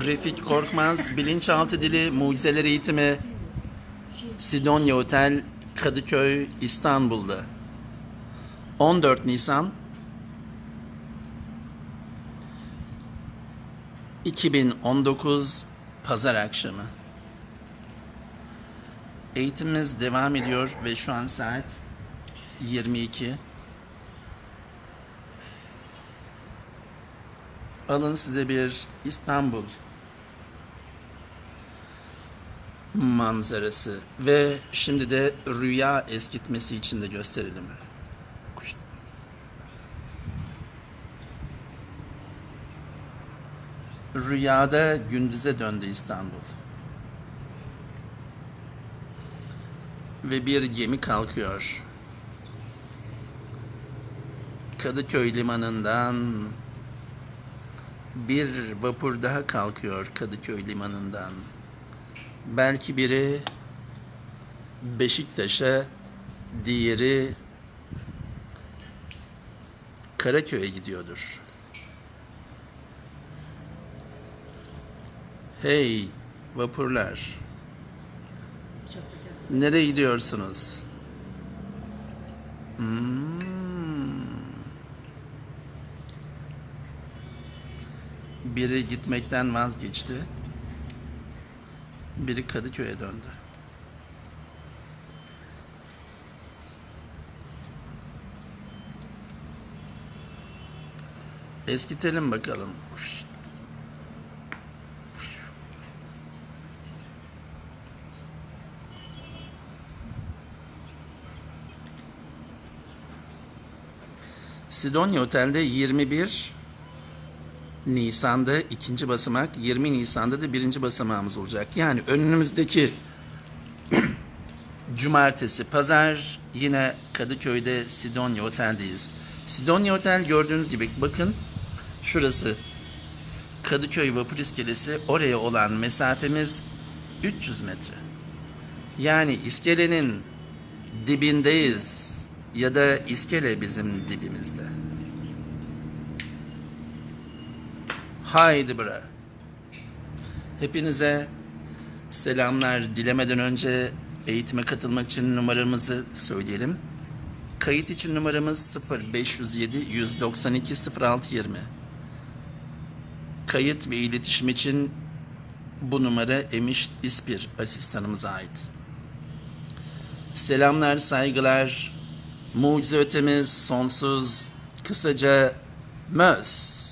Refik Korkmaz, Bilinçaltı Dili Mucizeler Eğitimi, Sidonya Otel, Kadıköy, İstanbul'da. 14 Nisan 2019 Pazar akşamı. Eğitimimiz devam ediyor ve şu an saat 22. Alın size bir İstanbul manzarası ve şimdi de rüya eskitmesi için de gösterelim. Rüyada gündüze döndü İstanbul. Ve bir gemi kalkıyor. Kadıköy limanından bir vapur daha kalkıyor Kadıköy limanından. Belki biri Beşiktaş'a, diğeri Karaköy'e gidiyordur. Hey vapurlar. Nereye gidiyorsunuz? Hmm. Biri gitmekten vazgeçti. Biri Kadıköy'e döndü. Eskitelim bakalım. Sidonya Otel'de 21 Nisan'da ikinci basamak, 20 Nisan'da da birinci basamağımız olacak. Yani önümüzdeki cumartesi, pazar yine Kadıköy'de Sidonya Otel'deyiz. Sidonya Otel gördüğünüz gibi bakın şurası Kadıköy Vapur İskelesi oraya olan mesafemiz 300 metre. Yani iskelenin dibindeyiz ya da iskele bizim dibimizde. Haydi bre. Hepinize selamlar dilemeden önce eğitime katılmak için numaramızı söyleyelim. Kayıt için numaramız 0507 192 0620. Kayıt ve iletişim için bu numara Emiş İspir asistanımıza ait. Selamlar, saygılar. Mucize ötemiz sonsuz. Kısaca Möz.